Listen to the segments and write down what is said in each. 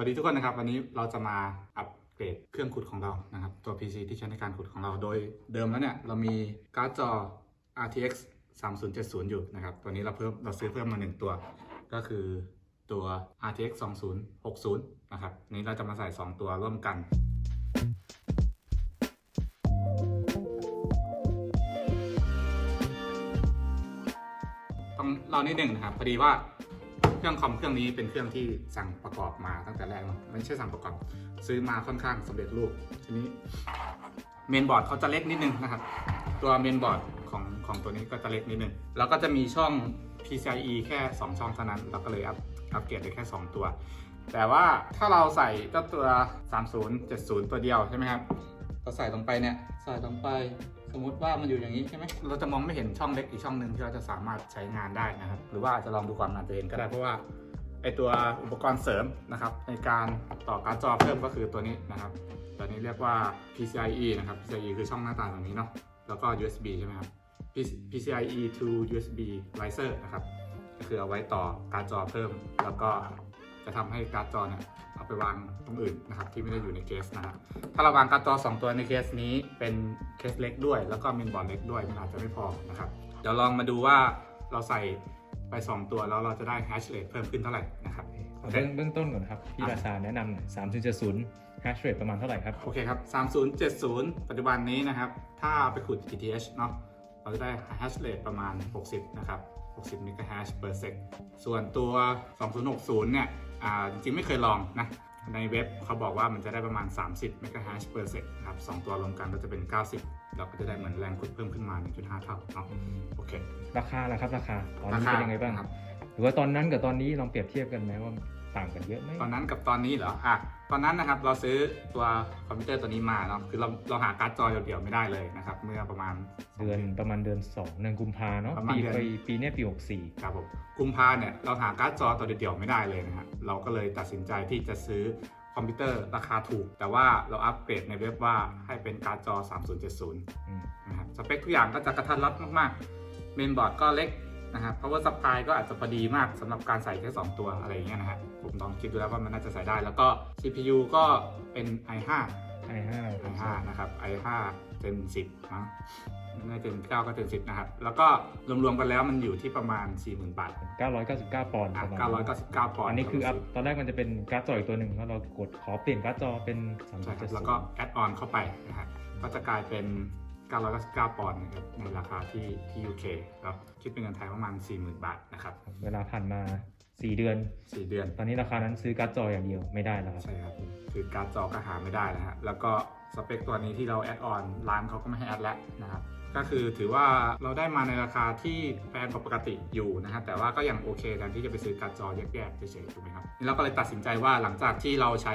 วัสดีทุกคนนะครับ วันนี้เราจะมาอัปเกรดเครื่องขุดของเรานะครับ ตัว PC ที่ใช้ในการขุดของเราโดยเดิมแล้วเนี่ย เรามีการ์ดจอ RTX 3070 อยู่นะครับ ตัวนี้เราเพิ่มเราซื้อเพิ่มมา 1 ตัว ก็คือตัว RTX 2060 นะครับอันนี้เราจะมาใส่ 2 ตัวร่วมกันต้องเรานิดหนึ่งนะครับพอดีว่า เครื่องคอมเครื่องนี้เป็นเครื่องที่สั่งประกอบมาตั้งแต่แรกเนอะไม่ใช่สั่งประกอบ ซื้อมาค่อนข้างสำเร็จรูป ทีนี้เมนบอร์ดเขาจะเล็กนิดนึงนะครับ ตัวเมนบอร์ดของของตัวนี้ก็จะเล็กนิดนึง แล้วก็จะมีช่อง PCIe แค่ 2 ช่องเท่านั้น เราก็เลยอัพอัปเกรดได้แค่ 2 ตัว แต่ว่าถ้าเราใส่เจ้าตัว 3070 ตัวเดียวใช่ไหมครับเราใส่ลงไปเนี่ย ใส่ลงไป สมมุติว่ามันอยู่อย่างนี้ใช่ไหมเราจะมองไม่เห็นช่องเล็กอีกช่องหนึ่งที่เราจะสามารถใช้งานได้นะครับ หรือว่าอาจจะลองดูก่อนอาจจะเห็นก็ได้เพราะว่าไอตัวอุปกรณ์เสริมนะครับ ในการต่อการ์ดจอเพิ่มก็คือตัวนี้นะครับ ตัวนี้เรียกว่า PCIe นะครับ PCIe คือช่องหน้าต่างตรงนี้เนาะแล้วก็ USB ใช่ไหมครับ PC- PCIe to USB riser นะครับก็คือเอาไว้ต่อการ์ดจอเพิ่ม แล้วก็จะทำให้การ์ดจอเนี่ย เอาไปวางตรงอื่นนะครับที่ไม่ได้อยู่ในเคสนะครับถ้าเราวางการ์ดจอ2ตัวในเคสนี้เป็นเคสเล็กด้วย แล้วก็เมนบอร์ดเล็กด้วยมันอาจจะไม่พอนะครับเดี๋ยวลองมาดูว่าเราใส่ไป 2 ตัวแล้วเราจะได้ hash rate เพิ่มขึ้นเท่าไหร่นะครับขอเบื้องเบื้องต้นก่อนครับพี่ราชาแนะนำหน่อย3.70 hash rate ประมาณเท่าไหร่ครับ โอเคครับ3070ปัจจุบันนี้นะครับ ถ้าไปขุด ETH เนาะเราจะได้ hash rate ประมาณ 60 นะครับ 60 megahash per sec ส่วนตัว 2060 เนี่ย อ่าจริงๆไม่เคยลองนะในเว็บเขาบอกว่ามันจะได้ประมาณ 30 megahash per sec นะครับ2ตัวรวมกันก็จะเป็น 90 เราก็จะได้เหมือนแรงขุดเพิ่มขึ้นมา 1.5 เท่าเนาะโอเค ราคาล่ะครับราคาตอนรานี้คาเป็นยังไงบ้างครับ หรือว่าตอนนั้นกับตอนนี้ลองเปรียบเทียบกันไหมว่า ต่างกันเยอะไหมตอนนั้นกับตอนนี้เหรออะตอนนั้นนะครับเราซื้อตัวคอมพิวเตอร์ตัวนี้มาเนาะคือเราเราหาการ์ดจอเดี่ยวๆไม่ได้เลยนะครับ เมื่อประมาณสงเดือนประมาณเดือน2เดือนกุมภาเนาะประมาณปีเดือนปีปีเนี้ยปีครับผมกุมภาเนี่ยเราหาการ์ดจอตัวเดียวๆไม่ได้เลยนะฮะเราก็เลยตัดสินใจที่จะซื้อคอมพิวเตอร์ราคาถูก แต่ว่าเราอัปเกรดในเว็บว่าให้เป็นการ์ดจอ 3070 64อืมนะครับสเปคทุกอย่างก็จะกระทัดรัดมากๆเมนบอร์ดก็เล็ก นะครับ power supply ก็อาจจะพอดีมากสำหรับการใส่แค่2ตัวอะไรอย่างเงี้ยนะฮะผมลองคิดดูแล้วว่ามันน่าจะใส่ได้ แล้วก็ CPU ก็เป็น i5 i5 i5 นะครับ i5 Gen 10นะไม่ Gen 9ก็ Gen 10 นะครับ แล้วก็รวมๆกันแล้วมันอยู่ที่ประมาณ 40,000 บาท 999 ปอนด์อะประมาณ999 ปอนด์ อันนี้คืออัพตอนแรกมันจะเป็นการ์ดจออีกตัวหนึ่งแล้วเรากดขอเปลี่ยนการ์ดจอเป็นใช่ครับ3.70แล้วก็แอดออนเข้าไปนะฮะก็จะกลายเป็น 999 ปอนด์นะครับในราคาที่ที่ UK แล้วคิดเป็นเงินไทยประมาณ 40,000 บาทนะครับ เวลาผ่านมา 4 เดือน 4 เดือน ตอนนี้ราคานั้นซื้อการ์ดจออย่างเดียวไม่ได้แล้วครับ ใช่ครับ คือการ์ดจอก็หาไม่ได้นะฮะ แล้วก็สเปคตัวนี้ที่เราแอดออนร้านเขาก็ไม่ให้แอดแล้วนะครับ ก็คือถือว่าเราได้มาในราคาที่แพงกว่าปกติอยู่นะฮะ แต่ว่าก็ยังโอเคแทนที่จะไปซื้อการ์ดจอแยกๆเฉยๆถูกไหมครับนี่เราก็เลยตัดสินใจว่าหลังจากที่เราใช้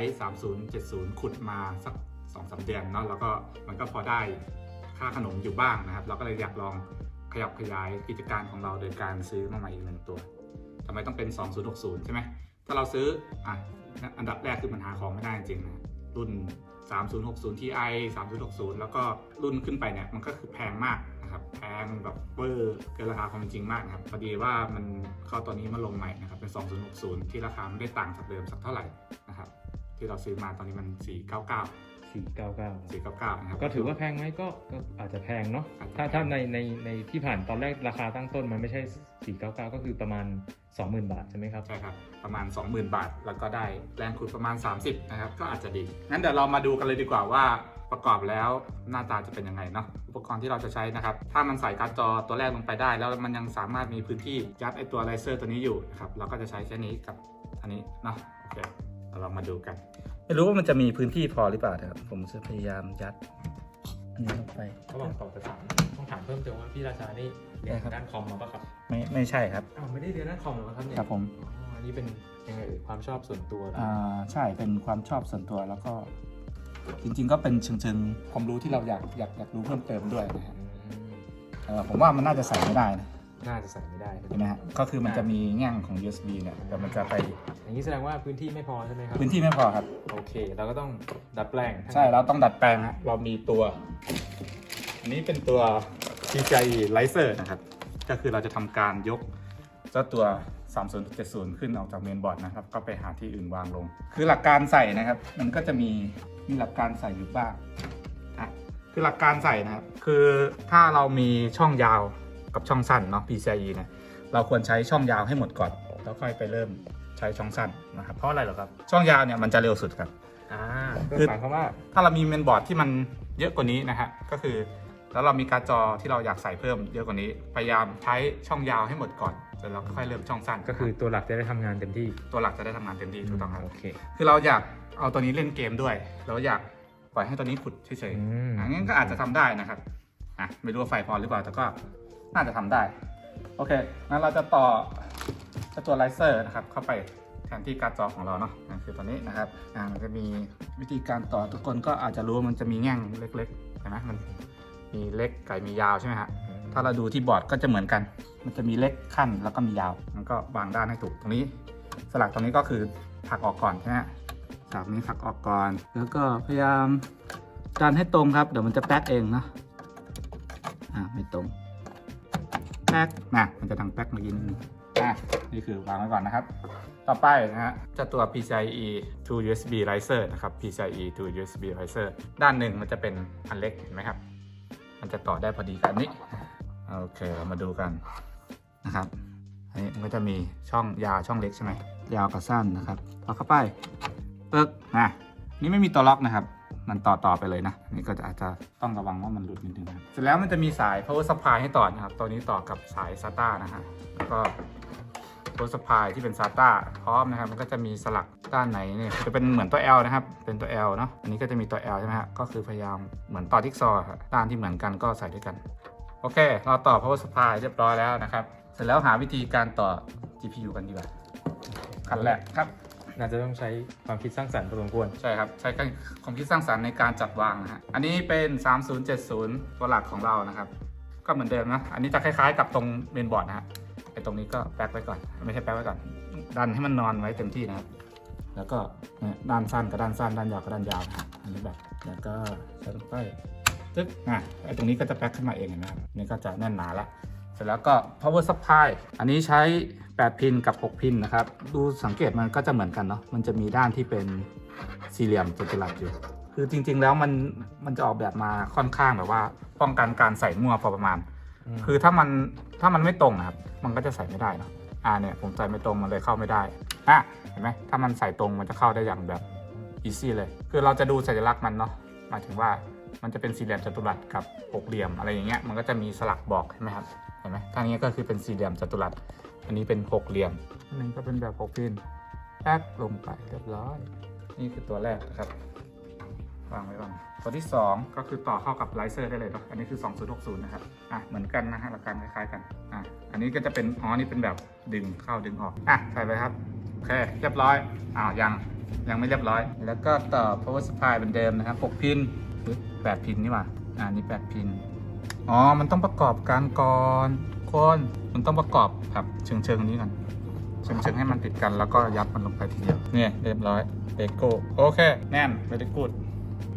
3070 ขุดมาสัก2อสเดือนเนาะ แล้วก็มันก็พอได้ ค่าขนมอยู่บ้างนะครับ เราก็เลยอยากลองขยับขยายกิจการของเราโดยการซื้อมาใหม่อีกหนึ่งตัวทำไมต้องเป็น 2060 ใช่ไหมถ้าเราซื้ออะอันดับแรกคือมันหาของไม่ได้จริงนะรุ่น 3060 Ti 3060 แล้วก็รุ่นขึ้นไปเนี่ย มันก็คือแพงมากนะครับ แพงแบบเวอร์เกินราคาความจริงมากนะครับ พอดีว่ามันเข้าตอนนี้มาลงใหม่นะครับ เป็น 2060 ที่ราคาไม่ได้ต่างจากเดิมสักเท่าไหร่นะครับ ที่เราซื้อมาตอนนี้มัน 499 499 499นะครับ ก็ถือว่าแพงไหมก็ก็อาจจะแพงเนาะอาจจะถ้าแพงถ้าในในในที่ผ่านตอนแรกราคาตั้งต้นมันไม่ใช่ 499 ก็คือประมาณ 20,000 บาทใช่ไหมครับ ใช่ครับ ประมาณ 20,000 บาท แล้วก็ได้แรงขุดประมาณ 30 นะครับ ก็อาจจะดี งั้นเดี๋ยวเรามาดูกันเลยดีกว่าว่าประกอบแล้วหน้าตาจะเป็นยังไงเนาะอุปกรณ์ที่เราจะใช้นะครับ ถ้ามันใส่การ์ดจอตัวแรกลงไปได้ แล้วมันยังสามารถมีพื้นที่ยัดไอตัวไลเซอร์ตัวนี้อยู่นะครับเราก็จะใช้แค่นี้กับอันนี้เนาะโอเคเราลองมาดูกัน ไม่รู้ว่ามันจะมีพื้นที่พอหรือเปล่านะครับ ผมจะพยายามยัดอันนี้ลงไป ระหว่างตอบจะถามต้องถามเพิ่มเติมว่าพี่ราชานี่เรียนได้ครับด้านคอมมาปะครับไม่ไม่ใช่ครับ อ้าวไม่ได้เรียนด้านคอมหรอครับเนี่ยครับผม อ๋ออันนี้เป็นยังไงเอ่ยความชอบส่วนตัวเหรออ่าใช่เป็นความชอบส่วนตัวแล้วก็ จริง ๆ ก็เป็นเชิงๆความรู้ที่เราอยากอยากอยากรู้เพิ่มเติมด้วยนะฮะอืมเอ่อผมว่ามันน่าจะใส่ไม่ได้นะ น่าจะใส่ไม่ได้ใช่ไหมเห็นไหมฮะก็คือมันจะมีแง่งของ USB เนี่ยแต่มันจะไปอย่างนี้แสดงว่าพื้นที่ไม่พอใช่ไหมครับพื้นที่ไม่พอครับ โอเค เราก็ต้องดัดแปลงใช่เราต้องดัดแปลงฮะเรามีตัว อันนี้เป็นตัว PCIe Riser นะครับ ก็คือเราจะทำการยกเจ้าตัว3070 ขึ้นออกจากเมนบอร์ดนะครับ ก็ไปหาที่อื่นวางลง คือหลักการใส่นะครับ มันก็จะมีมีหลักการใส่อยู่บ้างอะคือหลักการใส่นะครับ คือถ้าเรามีช่องยาว กับช่องสั้นเนาะ PCIe เนี่ยเราควรใช้ช่องยาวให้หมดก่อน แล้วค่อยไปเริ่มใช้ช่องสั้นนะครับ เพราะอะไรเหรอครับ ช่องยาวเนี่ยมันจะเร็วสุดครับอ่าคืคืออหมายความว่าถ้าเรามีเมนบอร์ดที่มันเยอะกว่านี้นะฮะก็คือ แล้วเรามีการ์ดจอที่เราอยากใส่เพิ่มเยอะกว่านี้พยายามใช้ช่องยาวให้หมดก่อนเสร็จแล้วค่อยเริ่มช่องสั้นก็คือตัวหลักจะได้ทำงานเต็มที่ตัวหลักจะได้ทำงานเต็มที่ถูกต้องครับโอเค คือเราอยากเอาตัวนี้เล่นเกมด้วยเราอยากปล่อยให้ตัวนี้ขุดเฉยอืม ๆอันนี้นก็อาจจะทำได้นะครับอะไม่รู้ว่าไฟพอหรือเปล่าแต่ก็ น่าจะทำได้ โอเค งั้นเราจะต่อจ้าตัวไลเซอร์นะครับเข้าไปแทนที่การ์ดจอของเราเนาะนั่นคือตัวนี้นะครับอ่ามันจะมีวิธีการต่อทุกคนก็อาจจะรู้ว่ามันจะมีแง่งเล็กๆเห็นไหมมันมีเล็กไก่มียาวใช่ไหมฮะถ้าเราดูที่บอร์ดก็จะเหมือนกัน มันจะมีเล็กขั้นแล้วก็มียาว มันก็วางด้านให้ถูกตรงนี้ สลักตรงนี้ก็คือผลักออกก่อนใช่ไหมสลักนี้ผลักออกก่อน แล้วก็พยายามดันให้ตรงครับ เดี๋ยวมันจะแป๊กเองเนาะอ่าไม่ตรง แป๊กนะมันจะดังแป๊กเมื่อกี้นิดนึงอะนี่คือวางไว้ก่อนนะครับ ต่อไปนะฮะจะตัว PCIe to USB riser นะครับ PCIe to USB riser ด้านหนึ่งมันจะเป็นอันเล็กเห็นไหมครับ มันจะต่อได้พอดีกับอันนี้โอเคเรามาดูกันนะครับอันนี้มันก็จะมีช่องยาวช่องเล็กใช่ไหมยาวกับสั้นนะครับต่อเข้าไปปึ๊กนะนี่ไม่มีตัวล็อกนะครับ มันต่อต่อไปเลยนะ นี่ก็จะอาจจะต้องระวังว่ามันหลุดนิดนึงนะเสร็จแล้วมันจะมีสาย power supply ให้ต่อนะครับ ตัวนี้ต่อกับสาย SATA นะฮะ แล้วก็ power supply ที่เป็น SATA พร้อมนะครับ มันก็จะมีสลักด้านไหนเนี่ยจะเป็นเหมือนตัว L นะครับ เป็นตัว L เนาะ อันนี้ก็จะมีตัว L ใช่ไหมฮะ ก็คือพยายามเหมือนต่อทิกซอว์ครับด้านที่เหมือนกันก็ใส่ด้วยกัน โอเค เราต่อ power supply เรียบร้อยแล้วนะครับ เสร็จแล้วหาวิธีการต่อ GPU กันดีกว่าขั้นแรกครับ น่าจะต้องใช้ความคิดสร้างสรรค์พอสมควร ใช่ครับ ใช้ความคิดสร้างสรรค์ในการจัดวางนะฮะอันนี้เป็น 3070 ตัวหลักของเรานะครับ ก็เหมือนเดิมนะ อันนี้จะคล้ายๆกับตรงเมนบอร์ดนะฮะไอ้ตรงนี้ก็แป๊กไว้ก่อน ไม่ใช่แป๊กไว้ก่อน ดันให้มันนอนไว้เต็มที่นะครับ แล้วก็ด้านสั้นกับด้านสั้นด้านยาวกับด้านยาวนะอันนี้แบบ แล้วก็ใส่ลงไปตึ๊กอะไอ้ตรงนี้ก็จะแป๊กขึ้นมาเองนไหมครับนี่ก็จะแน่นหนาละ เสร็จแล้วก็ power supply อันนี้ใช้ 8 พินกับ 6 พินนะครับ ดูสังเกตมันก็จะเหมือนกันเนาะ มันจะมีด้านที่เป็นสี่เหลี่ยมจัตุรัสอยู่ คือจริง ๆ แล้วมันมันจะออกแบบมาค่อนข้างแบบว่า ป้องกันการใส่มั่วพอประมาณอืมคือถ้ามันถ้ามันไม่ตรงนะครับ มันก็จะใส่ไม่ได้เนาะ อ่าเนี่ยผมใส่ไม่ตรงมันเลยเข้าไม่ได้ อะเห็นไหมถ้ามันใส่ตรงมันจะเข้าได้อย่างแบบอีซี่เลย คือเราจะดูสัญลักษณ์มันเนาะ หมายถึงว่ามันจะเป็นสี่เหลี่ยมจัตุรัสกับหกเหลี่ยมอะไรอย่างเงี้ย มันก็จะมีสลักบอกใช่ไหมครับเห็นไหมทางนี้ก็คือเป็นสี่เหลี่ยมจัตุรัส อันนี้เป็นหกเหลี่ยม อันนี้ก็เป็นแบบหกพินแป๊ลงไปเรียบร้อย นี่คือตัวแรกนะครับวางไว้ก่อนตัวที่ 2 ก็คือต่อเข้ากับไลเซอร์ได้เลยเนาะอันนี้คือ 2060 นะครับ อะ เหมือนกันนะฮะหลักการคล้ายๆกัน อะ อันนี้ก็จะเป็น อ๋อ นี่เป็นแบบดึงเข้าดึงออก อะ ใส่ไปครับ โอเค เรียบร้อย อ้าว ยัง ยังไม่เรียบร้อย แล้วก็ต่อ power supply เหมือนเดิมนะครับ 6 พินหรือ8พินนี่หว่า อ่านี่ 8 พิน อ๋อ มันต้องประกอบกันก่อนคนมันต้องประกอบครับเชิงเชิงๆนี้กันเชิงเชิงๆให้มันติดกันแล้วก็ยัดมันลงไปทีเดียวเนี่ยเรียบร้อยเลโก้โอเค แน่นไม่ได้กูด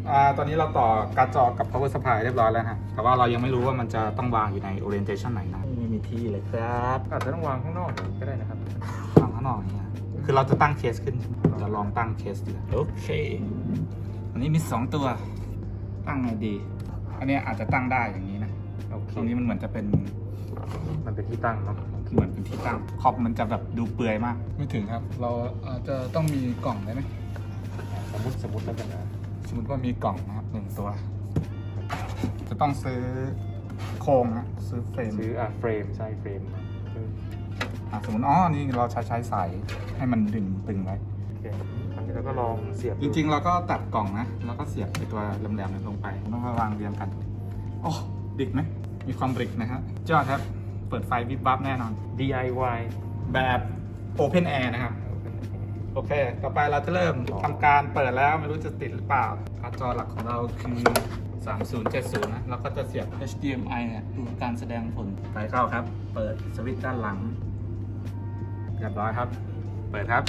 อ่าตอนนี้เราต่อการ์ดจอกับ power supply เรียบร้อยแล้วฮะแต่ว่าเรายังไม่รู้ว่ามันจะต้องวางอยู่ใน orientation ไหนนะไม่มีที่เลยครับอาจจะต้องวางข้างนอกก็ได้นะครับวางข้างนอกอย่างเงี้ยคือเราจะตั้งเคสขึ้นใช่ไหมเราจะลองตั้งเคสดูโอเคอันนี้มี 2 ตัวตั้งไงดี อันเนี้ยอาจจะตั้งได้อย่างนี้นะ โอเคตรงนี้มันเหมือนจะเป็นมันเป็นที่ตั้งเนาะเหมือนเป็นที่ตั้งขอบมันจะแบบดูเปื่อยมาก ไม่ถึงครับ เราอาจจะต้องมีกล่องได้ไหมสมมติสมมติแล้วกันนะสมมติว่ามีกล่องนะครับหนึ่งตัว จะต้องซื้อโครงนะซื้อเฟรมซื้ออะเฟรมใช่เฟรมซื้ออะสมมติอ๋อนี่เราใช้ใช้สายให้มันดึงตึงไว้โอเคอันนี้เราก็ลองเสียบจริง ๆ เราก็ตัดกล่องนะแล้วก็เสียบไอตัวแหลมๆนั้นลงไปต้องมาวางเรียงกันโอ้ ดิกไหมมีความบริกนะฮะยอดครับ เปิดไฟวิบวับแน่นอนๆ DIY แบบ Open Air นะครับ โอเค ต่อไปเราจะเริ่มทำการเปิดแล้วไม่รู้จะติดหรือเปล่าการ์ดจอหลักของเราคือ 3070 นะแล้วก็จะเสียบ HDMI เนี่ยดูการแสดงผลไฟเข้าครับ เปิดสวิตช์ด้านหลังเรียบร้อยครับ เปิดครับ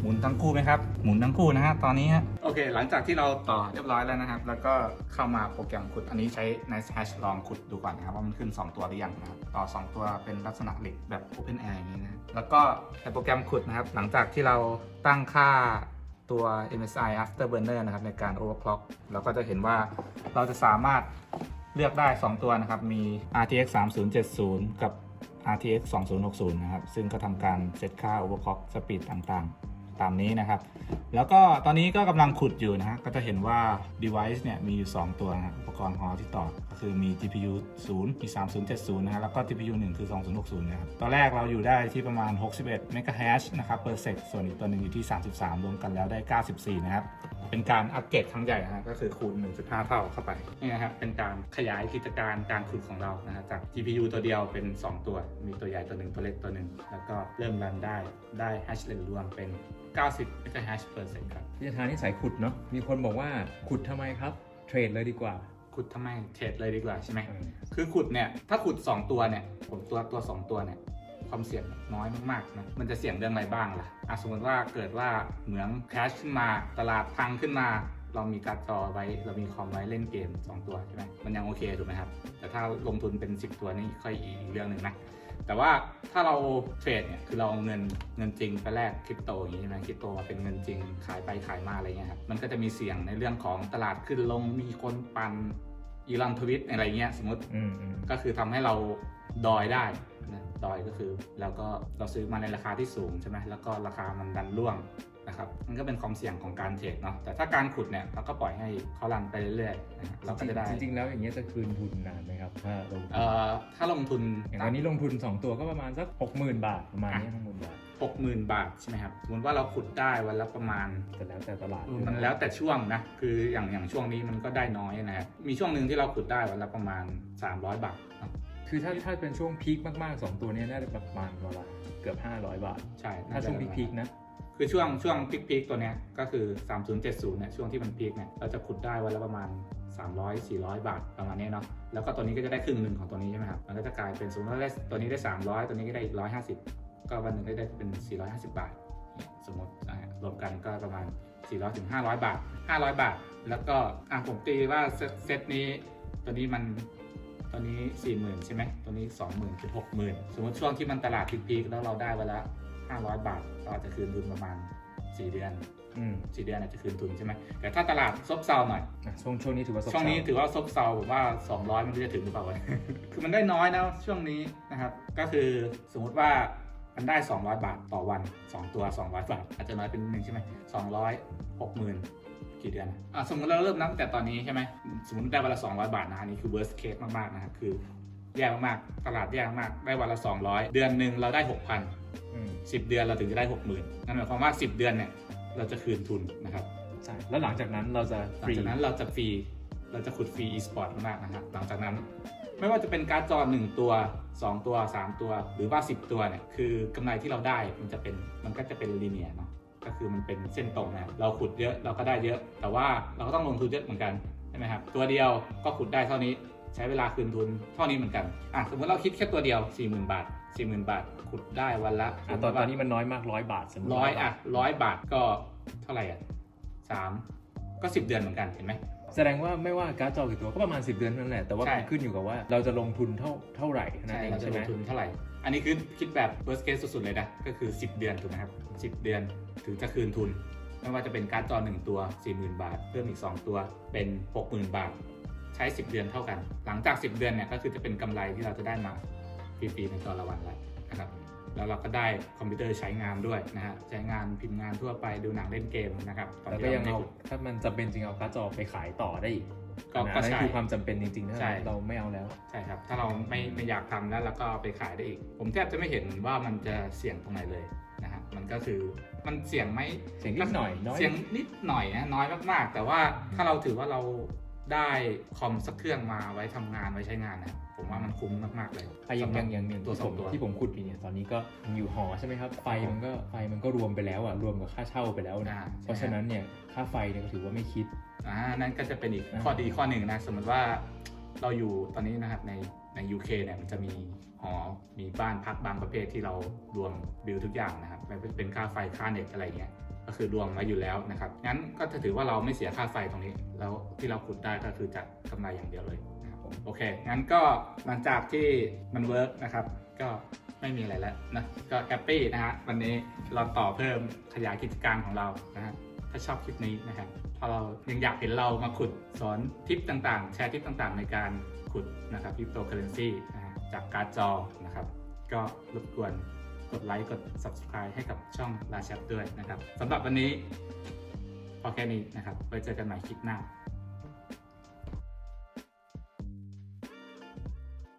หมุนทั้งคู่ไหมครับ หมุนทั้งคู่นะฮะตอนนี้ฮะโอเค หลังจากที่เราต่อเรียบร้อยแล้วนะครับ แล้วก็เข้ามาโปรแกรมขุด อันนี้ใช้ Nice Hash ลองขุดดูก่อนนะครับ ว่ามันขึ้น 2 ตัวหรือยังนะครับต่อ 2 ตัวเป็นลักษณะเหล็กแบบ Open Air อย่างนี้นะแล้วก็ในโปรแกรมขุดนะครับ หลังจากที่เราตั้งค่าตัว MSI Afterburner นะครับในการ overclock เราก็จะเห็นว่าเราจะสามารถเลือกได้ 2 ตัวนะครับ มี RTX 3070 กับ RTX 2060 นะครับ ซึ่งก็ทำการเซตค่า overclock speed ต่างๆ ตามนี้นะครับ แล้วก็ตอนนี้ก็กำลังขุดอยู่นะฮะก็จะเห็นว่า device เนี่ยมีอยู่ 2 ตัวนะอุปกรณ์ฮอที่ต่อก็คือมี GPU 0 มี 3070 นะฮะแล้วก็ GPU 1 คือ 2060 นะครับตอนแรกเราอยู่ได้ที่ประมาณ 61 MHz นะครับ per sec ส่วนอีกตัวหนึ่งอยู่ที่ 33 รวมกันแล้วได้ 94 นะครับ เป็นการอัปเกรดครั้งใหญ่นะฮะก็คือคูณ 1.5 เท่าเข้าไปนี่นะครับเป็นการขยายกิจการการขุดของเรานะฮะจาก GPU ตัวเดียวเป็น 2 ตัว มีตัวใหญ่ตัวหนึ่งตัวเล็กตัวหนึ่งแล้วก็เริ่มรันได้ได้ hash rate รวมเป็น 90 MHz per second ครับพี่จะทานนี่สายขุดเนาะมีคนบอกว่าขุดทำไมครับ เทรดเลยดีกว่าขุดทำไมเทรดเลยดีกว่าใช่ไหมเออคือขุดเนี่ยถ้าขุด 2 ตัวเนี่ยผมตัวตัว 2 ตัวเนี่ย ความเสี่ยงน้อยมากๆนะมันจะเสี่ยงเรื่องอะไรบ้างล่ะอะสมมติว่าเกิดว่าเหมืองแคชขึ้นมาตลาดพังขึ้นมาเรามีการ์ดจอไว้เรามีคอมไว้เล่นเกม 2 ตัวใช่ไหมมันยังโอเคถูกไหมครับ แต่ถ้าลงทุนเป็น 10 ตัวนี่ค่อยอีกเรื่องหนึ่งนะ แต่ว่าถ้าเราเทรดเนี่ยคือเราเอาเงินเงินจริงไปแลกคริปโตอย่างนี้ใช่ไหมคริปโตมาเป็นเงินจริงขายไปขายมาอะไรเงี้ยครับมันก็จะมีเสี่ยงในเรื่องของตลาดขึ้นลงมีคนปันอีลอนทวิตอะไรเงี้ยสมมติอืมอืมก็คือทำให้เรา ดอยได้นะดอยก็คือแล้วก็เราซื้อมาในราคาที่สูงใช่ไหมแล้วก็ราคามันดันร่วงนะครับมันก็เป็นความเสี่ยงของการเทรดเนาะแต่ถ้าการขุดเนี่ยเราก็ปล่อยให้เขารันไปเรื่อยๆนะฮะเราก็จะได้จริงๆแล้วอย่างเงี้ยจะคืนทุนนานไหมครับถ้าลงทุนเอ่อถ้าลงทุนอย่างวันนี้ลงทุน 2 ตัวก็ประมาณสัก60,000 บาทประมาณนี้ทั้งหมดบาทหกหมื่นบาทใช่ไหมครับสมมติว่าเราขุดได้วันละประมาณแต่แล้วแต่ตลาดมันแล้วแต่ช่วงนะคืออย่างอย่างช่วงนี้มันก็ได้น้อยนะครับมีช่วงหนึ่งที่เราขุดได้วันละประมาณ 300 บาทเนอะ คือถ้าถ้าเป็นช่วงพีคมากๆ 2 ตัวเนี้น่าจะประมาณวันละเกือบ 500 บาท ใช่ถ้าช่วงพีคๆนะ คือช่วงช่วงพีคๆตัวเนี้ยก็คือ 3070เนี่ยช่วงที่มันพีคเนี่ยเราจะขุดได้วันละประมาณ 300 400 บาทประมาณนี้เนาะแล้วก็ตัวนี้ก็จะได้ครึ่งหนึ่งของตัวนี้ใช่ไหมครับมันก็จะกลายเป็นสมมติว่าได้ตัวนี้ได้ 300 ตัวนี้ก็ได้อีก150 ก็วันหนึ่งก็ได้เป็น 450 บาทเนี่ยสมมตินะฮะรวมกันก็ประมาณ 400ถึง500 บาท 500 บาท แล้วก็อะผมตีว่าเซตเซตนี้ตัวนี้มัน ตัวนี้40,000ใช่ไหมตัวนี้20,000คือ60,000สมมติช่วงที่มันตลาดพีคๆแล้วเราได้วันละ500บาทเราอาจจะคืนทุนประมาณ4เดือนอืม4เดือนอาจจะคืนทุนใช่ไหมแต่ถ้าตลาดซบเซาหน่อย อะช่วงช่วงนี้ถือว่าซบช่วงนี้เซาถือว่าซบเซาผมว่า 200 มันก็จะถึงหรือเปล่าวะ คือมันได้น้อยนะช่วงนี้นะครับ ก็คือสมมุติว่ามันได้ 200 บาทต่อวัน 2 ตัว 200 บาท อาจจะน้อยเป็นหนึ่งใช่ไหม200 60,000 กี่เดือนอะอะสมมติเราเริ่มนับตั้งแต่ตอนนี้ใช่ไหมสมมติได้วันละ200 บาทนะอันนี้คือ worst case มากๆนะครับคือแย่มากๆตลาดแย่มากๆได้วันละ 200 เดือนหนึ่งเราได้ 6,000อืม10 เดือนเราถึงจะได้ 60,000นั่นหมายความว่า 10 เดือนเนี่ยเราจะคืนทุนนะครับใช่แล้วหลังจากนั้นเราจะหฟลังรีจากนั้นเราจะฟรี เราจะขุดฟรี e-sport มากๆนะครับหลังจากนั้นไม่ว่าจะเป็นการ์ดจอ 1 ตัว 2 ตัว 3 ตัว หรือว่า 10 ตัวเนี่ยคือกำไรที่เราได้มันจะเป็นมันก็จะเป็นลีเนียเนาะ ก็คือมันเป็นเส้นตรงนะเราขุดเยอะเราก็ได้เยอะ แต่ว่าเราก็ต้องลงทุนเยอะเหมือนกันใช่ไหมครับตัวเดียวก็ขุดได้เท่านี้ใช้เวลาคืนทุนเท่านี้เหมือนกันอะสมมติเราคิดแค่ตัวเดียว 40,000 บาท 40,000 บาท ขุดได้วันละอะตอนตอนนี้มันน้อยมากร้อยบาทสมมติร้อยอะร้อยบาทก็เท่าไหร่อะสามก็สิบเดือนเหมือนกันเห็นไหมแสดงว่าไม่ว่าการ์ดจอกี่ตัวก็ประมาณ 10 เดือนนั่นแหละแต่ว่าใช่มันขึ้นอยู่กับว่าเราจะลงทุนเท่าเท่าไหร่นั่นเองเราจะใช่ลไหมงทุนเท่าไหร่ อันนี้คือคิดแบบ worst case สุดๆเลยนะก็คือ 10 เดือนถูกไหมครับ10 เดือน ถึงจะคืนทุน ไม่ว่าจะเป็นการ์ดจอ 1 ตัว 40,000 บาท เพิ่มอีก 2 ตัวเป็น 60,000 บาท ใช้ 10 เดือนเท่ากัน หลังจาก 10 เดือนเนี่ยก็คือจะเป็นกำไรที่เราจะได้มาฟรีๆในตัวละวันแล้วนะครับแล้วเราก็ได้คอมพิวเตอร์ใช้งานด้วยนะฮะใช้งานพิมพ์งานทั่วไปดูหนังเล่นเกมนะครับตอนแล้วที่ก็เรายังไม่เอาขุดถ้ามันจำเป็นจริงเอาการ์ดจอไปขายต่อได้อีกก็อันก็นั้นใช่คือความจำเป็นจริงๆถ้าใช่เราไม่เอาแล้ว ใช่ครับ ถ้าเราไม่ไม่อยากทำแล้วเราก็เอาไปขายได้อีก ผมแทบจะไม่เห็นว่ามันจะเสี่ยงตรงไหนเลยนะฮะ มันก็คือมันเสี่ยงไหมเสียงนิดหน่อยน้อยเสี่ยงนิดหน่อยนะน้อยมากๆ แต่ว่าถ้าเราถือว่าเราได้คอมสักเครื่องมาไว้ทำงานไว้ใช้งานนะผมว่ามันคุ้มมากๆเลยไอ้อย่างอย่างอย่างอย่างตัวที่สผองมตัวที่ผมขุดอยู่เนี่ยตอนนี้ก็อยู่หอใช่ไหมครับไฟมันก็ไฟมันก็รวมไปแล้วอะรวมกับค่าเช่าไปแล้วนะอ่าเพราะฉะนั้นเนี่ยค่าไฟเนี่ยก็ถือว่าไม่คิดอ่านั่นก็จะเป็นอีกอ่าข้อดีข้อหนึ่งนะสมมติว่าเราอยู่ตอนนี้นะครับใน ใน UK เนี่ยมันจะมีหอ มีบ้านพักบางประเภทที่เรารวมบิลทุกอย่างนะครับไม่เป็นค่าไฟค่าเน็ตอะไรเงี้ยก็คือรวมไว้อยู่แล้วนะครับงั้นก็จะถือว่าเราไม่เสียค่าไฟตรงนี้ แล้วที่เราขุดได้ก็คือจะกำไรอย่างเดียวเลยนะครับโอเค งั้นก็หลังจากที่มันเวิร์กนะครับ ก็ไม่มีอะไรแล้วนะก็แฮปปี้นะฮะวันนี้เราต่อเพิ่มขยายกิจการของเรานะฮะ ถ้าชอบคลิปนี้นะครับถ้าเรายังอยากเห็นเรามาขุดสอนทิปต่างๆ แชร์ทิปต่างๆ ในการขุดนะครับคริปโตเคอเรนซีจากการจอนะครับ ก็รบกวนกดไลค์กด subscribe ให้กับช่องลาแชปด้วยนะครับสำหรับวันนี้พอแค่นี้นะครับไว้เจอกันใหม่คลิปหน้า